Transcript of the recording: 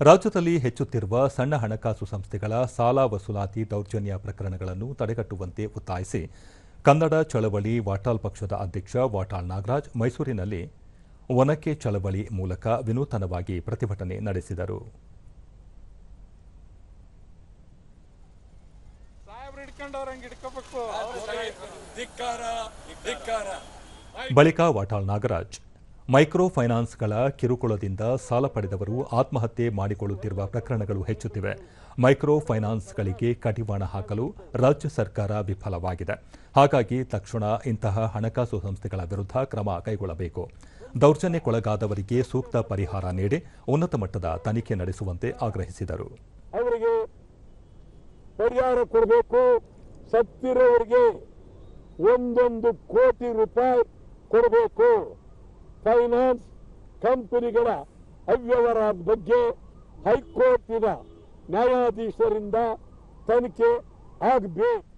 ರಾಜ್ಯದಲ್ಲಿ ಹೆಚ್ಚುತ್ತಿರುವ ಸಣ್ಣ ಹಣಕಾಸು ಸಂಸ್ಥೆಗಳ ಸಾಲ ವಸೂಲಾತಿ ದೌರ್ಜನ್ಯ ಪ್ರಕರಣಗಳನ್ನು ತಡೆಗಟ್ಟುವಂತೆ ಒತ್ತಾಯಿಸಿ ಕನ್ನಡ ಚಳವಳಿ ವಾಟಾಳ್ ಪಕ್ಷದ ಅಧ್ಯಕ್ಷ ವಾಟಾಳ್ ನಾಗರಾಜ್ ಮೈಸೂರಿನಲ್ಲಿ ಒನಕೆ ಚಳವಳಿ ಮೂಲಕ ವಿನೂತನವಾಗಿ ಪ್ರತಿಭಟನೆ ನಡೆಸಿದರು. ಬಳಿಕ ವಾಟಾಳ್ ನಾಗರಾಜ್ ಮೈಕ್ರೋ ಫೈನಾನ್ಸ್ಗಳ ಕಿರುಕುಳದಿಂದ ಸಾಲ ಪಡೆದವರು ಆತ್ಮಹತ್ಯೆ ಮಾಡಿಕೊಳ್ಳುತ್ತಿರುವ ಪ್ರಕರಣಗಳು ಹೆಚ್ಚುತ್ತಿವೆ. ಮೈಕ್ರೋ ಫೈನಾನ್ಸ್ಗಳಿಗೆ ಕಡಿವಾಣ ಹಾಕಲು ರಾಜ್ಯ ಸರ್ಕಾರ ವಿಫಲವಾಗಿದೆ. ಹಾಗಾಗಿ ತಕ್ಷಣ ಇಂತಹ ಹಣಕಾಸು ಸಂಸ್ಥೆಗಳ ವಿರುದ್ಧ ಕ್ರಮ ಕೈಗೊಳ್ಳಬೇಕು. ದೌರ್ಜನ್ಯಕ್ಕೊಳಗಾದವರಿಗೆ ಸೂಕ್ತ ಪರಿಹಾರ ನೀಡಿ ಉನ್ನತ ಮಟ್ಟದ ತನಿಖೆ ನಡೆಸುವಂತೆ ಆಗ್ರಹಿಸಿದರು. ಅವರಿಗೆ ಪರಿಹಾರ ಕೊಡಬೇಕು. ಸತ್ತಿರೋರಿಗೆ ಒಂದೊಂದು ಕೋಟಿ ರೂಪಾಯಿ ಕೊಡಬೇಕು. ಫೈನಾನ್ಸ್ ಕಂಪನಿಗಳ ಅವ್ಯವಹಾರ ಬಗ್ಗೆ ಹೈಕೋರ್ಟಿನ ನ್ಯಾಯಾಧೀಶರಿಂದ ತನಿಖೆ ಆಗಬೇಕು.